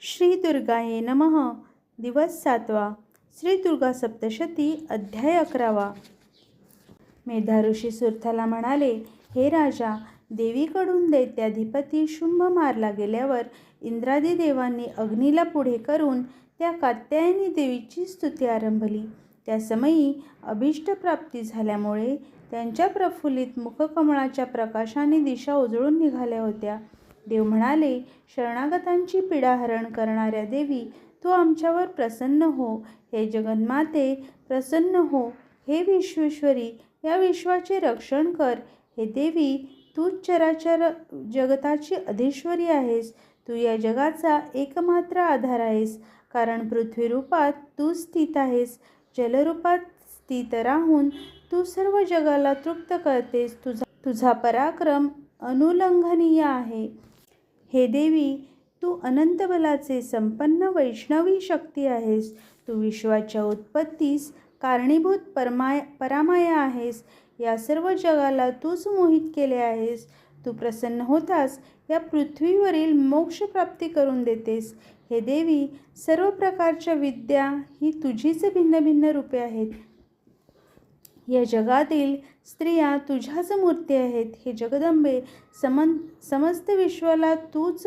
श्री दुर्गाये नमः. दिवस सातवा. श्री दुर्गा सप्तशती अध्याय अकरावा. मेधा ऋषी सुरथाला म्हणाले हे राजा देवीकडून दैत्याधिपती शुंभ मारला गेल्यावर इंद्रादी देवांनी अग्नीला पुढे करून त्या कात्यायनी देवीची स्तुती आरंभली. त्या समयी अभिष्टप्राप्ती झाल्यामुळे त्यांच्या प्रफुल्लित मुखकमळाच्या प्रकाशाने दिशा उजळून निघाल्या होत्या. देव म्हणाले शरणागतांची पीडाहरण करणाऱ्या देवी तू आमच्यावर प्रसन्न हो. हे जगन्माते प्रसन्न हो. हे विश्वेश्वरी या विश्वाचे रक्षण कर. हे देवी तूच चराचर जगताची अधीश्वरी आहेस. तू या जगाचा एकमात्र आधार आहेस. कारण पृथ्वीरूपात तू स्थित आहेस. जलरूपात स्थित राहून तू सर्व जगाला तृप्त करतेस. तुझा तुझा पराक्रम अनुलंघनीय आहे. हे देवी तू अनंत बलाचे संपन्न वैष्णवी शक्ती आहेस. तू विश्वाच्या उत्पत्तीस कारणीभूत परमाय परामाया आहेस. या सर्व जगाला तूच मोहित केले आहेस. तू प्रसन्न होतास या पृथ्वीवरील मोक्षप्राप्ती करून देतेस. हे देवी सर्व प्रकारच्या विद्या ही तुझीच भिन्न भिन्न रूपे आहेत. या जगातील स्त्रिया तुझ्याच मूर्ती आहेत. हे जगदंबे समन समस्त विश्वाला तूच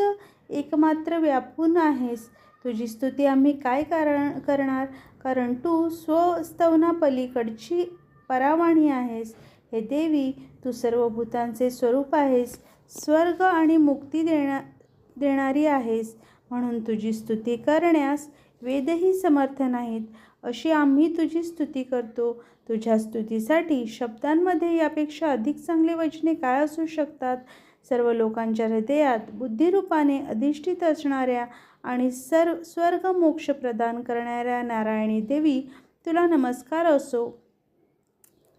एकमात्र व्यापून आहेस. तुझी स्तुती आम्ही काय कारण करणार? कारण तू स्वस्तवनापलीकडची परावाणी आहेस. हे देवी तू सर्व भूतांचे स्वरूप आहेस. स्वर्ग आणि मुक्ती देण्या देणारी आहेस. म्हणून तुझी स्तुती करण्यास वेदही समर्थ नाहीत. अशी आम्ही तुझी स्तुती करतो. तुझ्या स्तुतीसाठी शब्दांमध्ये यापेक्षा अधिक चांगले वचने काय असू शकतात? सर्व लोकांच्या हृदयात बुद्धिरूपाने अधिष्ठित असणाऱ्या आणि सर्व स्वर्ग मोक्ष प्रदान करणाऱ्या नारायणी देवी तुला नमस्कार असो.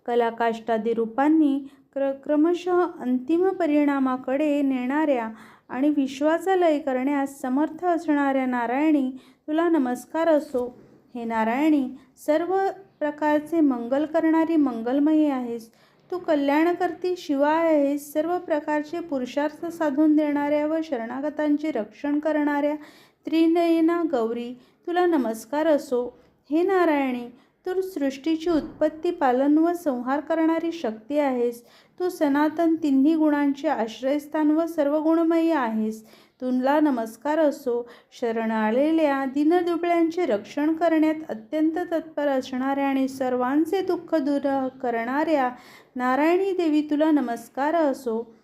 कलाकाष्टादी रूपांनी क्र क्रमशः अंतिम परिणामाकडे नेणाऱ्या आणि विश्वाचा लय करण्यास समर्थ असणाऱ्या नारायणी तुला नमस्कार असो. हे नारायणी सर्व प्रकारचे मंगल करणारी मंगलमयी आहेस. तू कल्याणकर्ती शिवाय आहेस. सर्व प्रकारचे पुरुषार्थ साधून देणाऱ्या व शरणागतांचे रक्षण करणाऱ्या त्रिनयना गौरी तुला नमस्कार असो. हे नारायणी तू सृष्टीची उत्पत्ती पालन व संहार करणारी शक्ती आहेस. तू सनातन तिन्ही गुणांचे आश्रयस्थान व सर्व गुणमयी आहेस. तुला नमस्कार असो. शरण आलेल्या दिनदुबळ्यांचे रक्षण करण्यात अत्यंत तत्पर असणाऱ्या आणि सर्वांचे दुःख दूर करणाऱ्या नारायणी देवी तुला नमस्कार असो.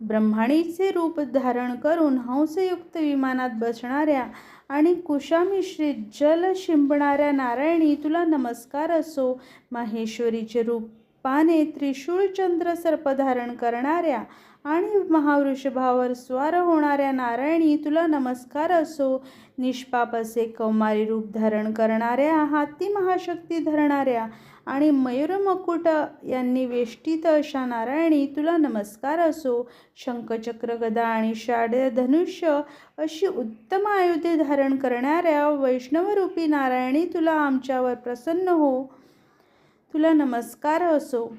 ब्रह्माणीचे रूप धारण करून हंसयुक्त विमानात बसणाऱ्या आणि कुशामिश्रित जल शिंपणाऱ्या नारायणी तुला नमस्कार असो. माहेश्वरीचे रूपाने त्रिशूळचंद्र सर्प धारण करणाऱ्या आणि महावृषभावर स्वार होणाऱ्या नारायणी तुला नमस्कार असो. निष्पाप असे कौमारी रूप धारण करणाऱ्या हाती महाशक्ती धरणाऱ्या आणि मयूरमकुट यांनी वेष्टित अशा नारायणी तुला नमस्कार असो. शंखचक्र गदा आणि शाड्य धनुष्य अशी उत्तम आयुधे धारण करणाऱ्या वैष्णवरूपी नारायणी तुला आमच्यावर प्रसन्न हो. तुला नमस्कार असो.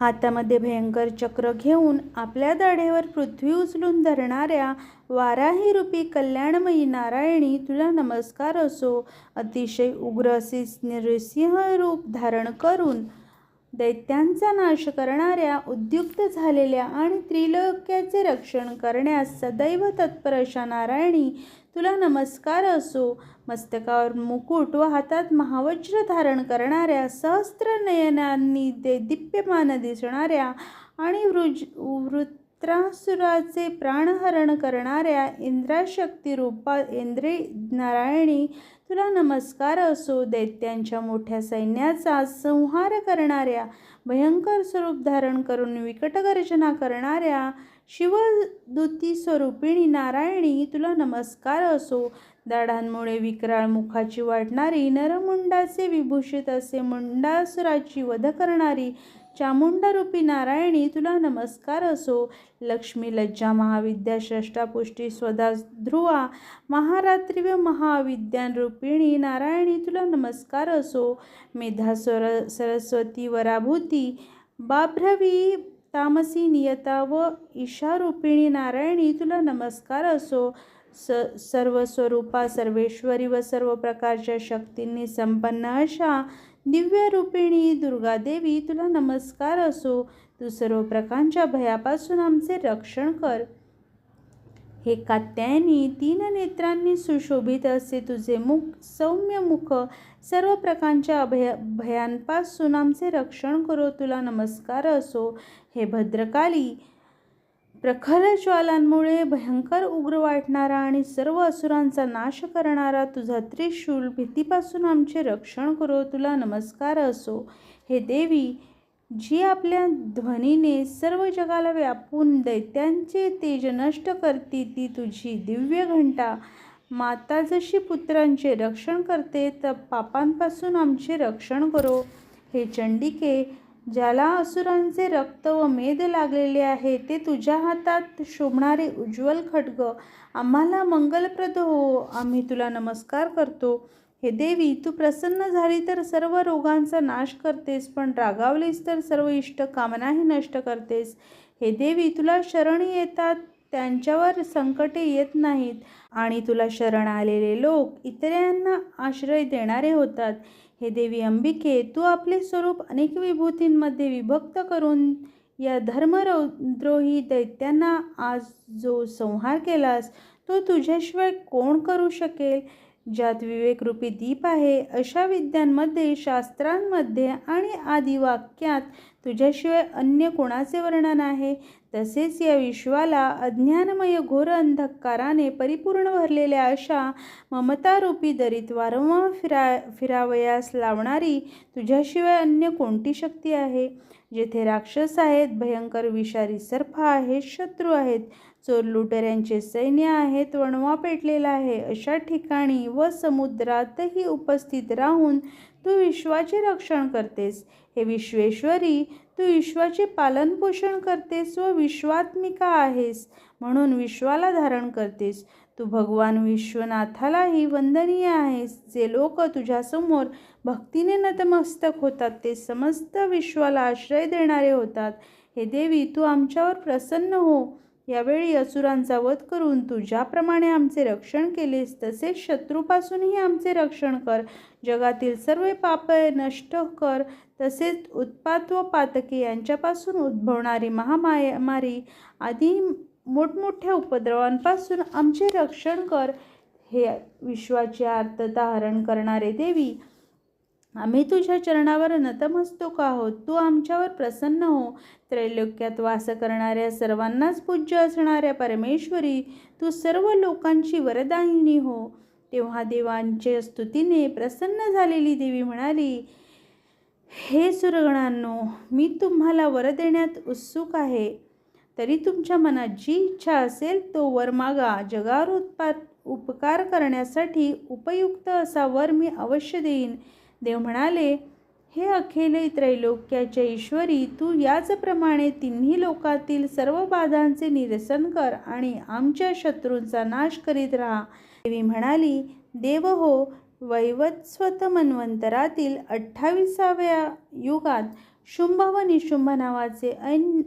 हातामध्ये भयंकर चक्र घेऊन आपल्या दाढेवर पृथ्वी उचलून धरणाऱ्या वाराही रूपी कल्याणमयी नारायणी तुला नमस्कार असो. अतिशय उग्र असे नृसिंह रूप धारण करून दैत्यांचा नाश करणाऱ्या उद्युक्त झालेल्या आणि त्रिलोक्याचे रक्षण करण्यास सदैव तत्पर अशा नारायणी तुला नमस्कार असो. मस्तकावर मुकुट व हातात महावज्र धारण करणाऱ्या सहस्त्र नयनांनी दे दिप्यमान दिसणाऱ्या आणि वृज वृत्रासुराचे प्राणहरण करणाऱ्या इंद्राशक्ती रूपा इंद्रे नारायणी तुला नमस्कार असो. दैत्यांच्या मोठ्या सैन्याचा संहार करणाऱ्या भयंकर स्वरूप धारण करून विकटगर्जना करणाऱ्या शिवदूती स्वरूपिणी नारायणी तुला नमस्कार असो. दाढांमुळे विक्राळ मुखाची वाटणारी नरमुंडाचे विभूषित असे मुंडासुराची वध करणारी चामुंडारूपी नारायणी तुला नमस्कार असो. लक्ष्मी लज्जा महाविद्या षष्टापुष्टी स्वदा ध्रुवा महारात्री व महाविद्यानरूपिणी नारायणी तुला नमस्कार असो. मेधा सर सरस्वती वराभूती बाभ्रवी तामसी नियता व ईशारूपिणी नारायणी तुला नमस्कार असो. स सर्व स्वरूपा सर्वेश्वरी व सर्व प्रकारच्या शक्तींनी संपन्न अशा दिव्य रूपिणी दुर्गादेवी तुला नमस्कार असो. तू सर्व प्रकारच्या भयापासून आमचे रक्षण कर. हे कात्यायनी तीन नेत्रांनी सुशोभित असे तुझे मुख सौम्य मुख सर्व प्रकारच्या अभय भयांपासून आमचे रक्षण करो तुला नमस्कार असो. हे भद्रकाली प्रखर ज्वालांमुळे भयंकर उग्र वाटणारा आणि सर्व असुरांचा नाश करणारा तुझा त्रिशूल भीतीपासून आमचे रक्षण करो तुला नमस्कार असो. हे देवी जी आपल्या ध्वनीने सर्व जगाला व्यापून दैत्यांचे तेज नष्ट करते ती तुझी दिव्य घंटा. माता जशी पुत्रांचे रक्षण करते तर पापांपासून आमचे रक्षण करो. हे चंडिके ज्याला असुरांचे रक्त व मेद लागलेले आहे ते तुझ्या हातात शोभणारे उज्ज्वल खड्ग. आम्हाला मंगलप्रद हो. आम्ही तुला नमस्कार करतो. हे देवी तू प्रसन्न झाली तर सर्व रोगांचा नाश करतेस पण रागावलीस तर सर्व इष्ट कामनाही नष्ट करतेस. हे देवी तुला शरण येतात त्यांच्यावर संकटे येत नाहीत आणि तुला शरण आलेले लोक इतरांना आश्रय देणारे होतात. हे देवी अंबिके तू आपले स्वरूप अनेक विभूतींमध्ये विभक्त करून या धर्मद्रोही दैत्यांना आज जो संहार केलास तो तुझ्याशिवाय कोण करू शकेल? ज्यात विवेकरूपी दीप आहे अशा विद्यांमध्ये शास्त्रांमध्ये आणि आदिवाक्यात तुझ्याशिवाय अन्य कोणाचे वर्णन आहे? तसेच या विश्वाला अज्ञानमय घोर अंधकाराने परिपूर्ण भरलेल्या अशा ममतारूपी दरीत वारंवार फिरा फिरावयास लावणारी तुझ्याशिवाय अन्य कोणती शक्ती आहे? जेथे राक्षस आहेत भयंकर विषारी सर्प आहेत शत्रू आहेत चोर लुटेऱ्यांचे सैन्य आहेत वणवा पेटलेला आहे. अशा ठिकाणी व समुद्रातही उपस्थित राहून तू विश्वाचे रक्षण करतेस. हे विश्वेश्वरी तू विश्वाचे पालनपोषण करतेस व विश्वात्मिका आहेस. म्हणून विश्वाला धारण करतेस. तू भगवान विश्वनाथालाही वंदनीय आहेस. जे लोक तुझ्यासमोर भक्तीने नतमस्तक होतात ते समस्त विश्वाला आश्रय देणारे होतात. हे देवी तू आमच्यावर प्रसन्न हो. यावेळी असुरांचा वध करून तू ज्याप्रमाणे आमचे रक्षण केलेस तसेच शत्रूपासूनही आमचे रक्षण कर. जगातील सर्व पापय नष्ट कर. तसेच उत्पात व पातके यांच्यापासून उद्भवणारी महामारी आदी मोठमोठ्या उपद्रवांपासून आमचे रक्षण कर. हे विश्वाची आर्तता हरण करणारे देवी आम्ही तुझ्या चरणावर नतमस्तक आहोत. तू आमच्यावर प्रसन्न हो. त्रैलोक्यात वास करणाऱ्या सर्वांनाच पूज्य असणाऱ्या परमेश्वरी तू सर्व लोकांची वरदायिनी हो. तेव्हा देवांच्या स्तुतीने प्रसन्न झालेली देवी म्हणाली हे सुरगणांनो मी तुम्हाला वर देण्यात उत्सुक आहे. तरी तुमच्या मनात जी इच्छा असेल तो वर मागा. जगावर उत्पाद उपकार करण्यासाठी उपयुक्त असा वर मी अवश्य देईन. देव म्हणाले हे अखिल त्रैलोक्याच्या ईश्वरी तू याचप्रमाणे तिन्ही लोकातील सर्व बाधांचे निरसन कर आणि आमच्या शत्रूंचा नाश करीत राहा. देवी म्हणाली देव हो वैवत्स्वत मन्वंतरातील अठ्ठावीसाव्या युगात शुंभ व निशुंभ नावाचे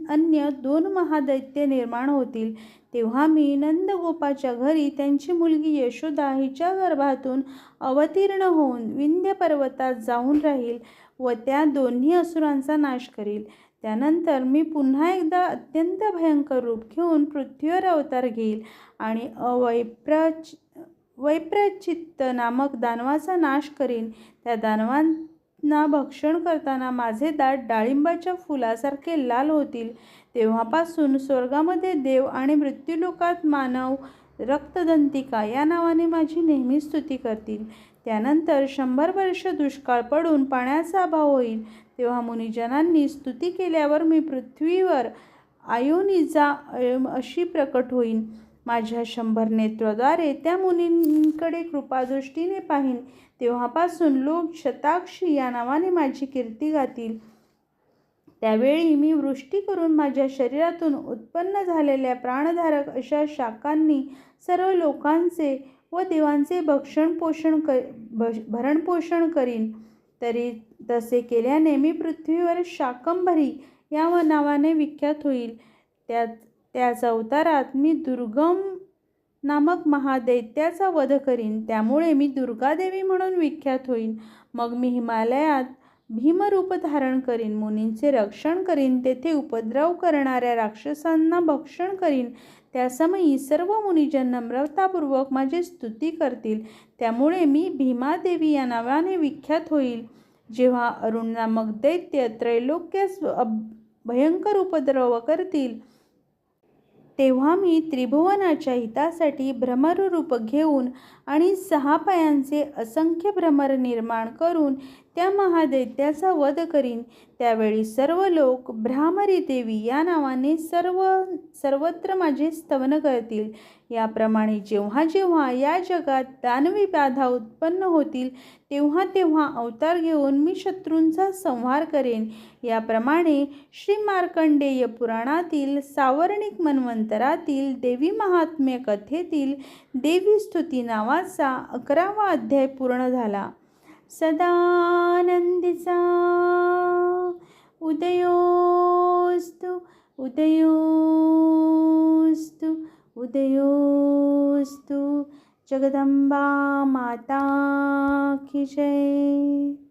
अन्य दोन महादैत्य निर्माण होतील. तेव्हा मी नंदगोपाच्या घरी त्यांची मुलगी यशोदा हिच्या गर्भातून अवतीर्ण होऊन विंध्य पर्वतात जाऊन राहील व त्या दोन्ही असुरांचा नाश करील. त्यानंतर मी पुन्हा एकदा अत्यंत भयंकर रूप घेऊन पृथ्वीवर अवतार घेईल आणि अवैप्रच वैप्रचित्त नामक दानवाचा नाश करीन. त्या दानवां ना भक्षण करताना माझे दाट डाळिंबाच्या फुलासारखे लाल होतील. तेव्हापासून स्वर्गामध्ये देव आणि मृत्यूलोकात मानव रक्तदंतिका या नावाने माझी नेहमी स्तुती करतील. त्यानंतर शंभर वर्ष दुष्काळ पडून पाण्याचा अभाव होईल. तेव्हा मुनिजनांनी स्तुती केल्यावर मी पृथ्वीवर आयोनिजा अशी प्रकट होईन. माझ्या शंभर नेत्राद्वारे त्या मुनींकडे कृपादृष्टीने पाहीन. तेव्हापासून लोक शताक्षी या नावाने माझी कीर्ती गातील. त्यावेळी मी वृष्टी करून माझ्या शरीरातून उत्पन्न झालेल्या प्राणधारक अशा शाखांनी सर्व लोकांचे व देवांचे भक्षण पोषण क भरणपोषण करीन. तरी तसे केल्याने मी पृथ्वीवर शाकंभरी या नावाने विख्यात होईल. त्यात त्याच अवतारात मी दुर्गम नामक महादैत्याचा वध करीन. त्यामुळे मी दुर्गादेवी म्हणून विख्यात होईन. मग मी हिमालयात भीमरूप धारण करीन. मुनींचे रक्षण करीन. तेथे उपद्रव करणाऱ्या राक्षसांना भक्षण करीन. त्यासमयी सर्व मुनीजन नम्रतापूर्वक माझी स्तुती करतील. त्यामुळे मी भीमादेवी या नावाने विख्यात होईल. जेव्हा अरुण नामक दैत्य त्रैलोक्यास भयंकर उपद्रव करतील तेव्हा मी त्रिभुवनाच्या हितासाठी भ्रमर रूप घेऊन आणि सहा पायांचे असंख्य भ्रमर निर्माण करून त्या महादैत्याचा वध करीन. त्यावेळी सर्व लोक भ्रामरी देवी या नावाने सर्व सर्वत्र माझे स्तवन करतील. याप्रमाणे जेव्हा जेव्हा या जगात दानवी बाधा उत्पन्न होतील तेव्हा तेव्हा अवतार घेऊन मी शत्रूंचा संहार करेन. याप्रमाणे श्री मार्कंडेय पुराणातील सावर्णिक मन्वंतरातील देवी महात्म्य कथेतील देवी स्तुती नावाचा अकरावा अध्याय पूर्ण झाला. सदानंदीचा उदयोस्तु उदयोस्तु उदयोस्तु। जगदम्बा माता की जय।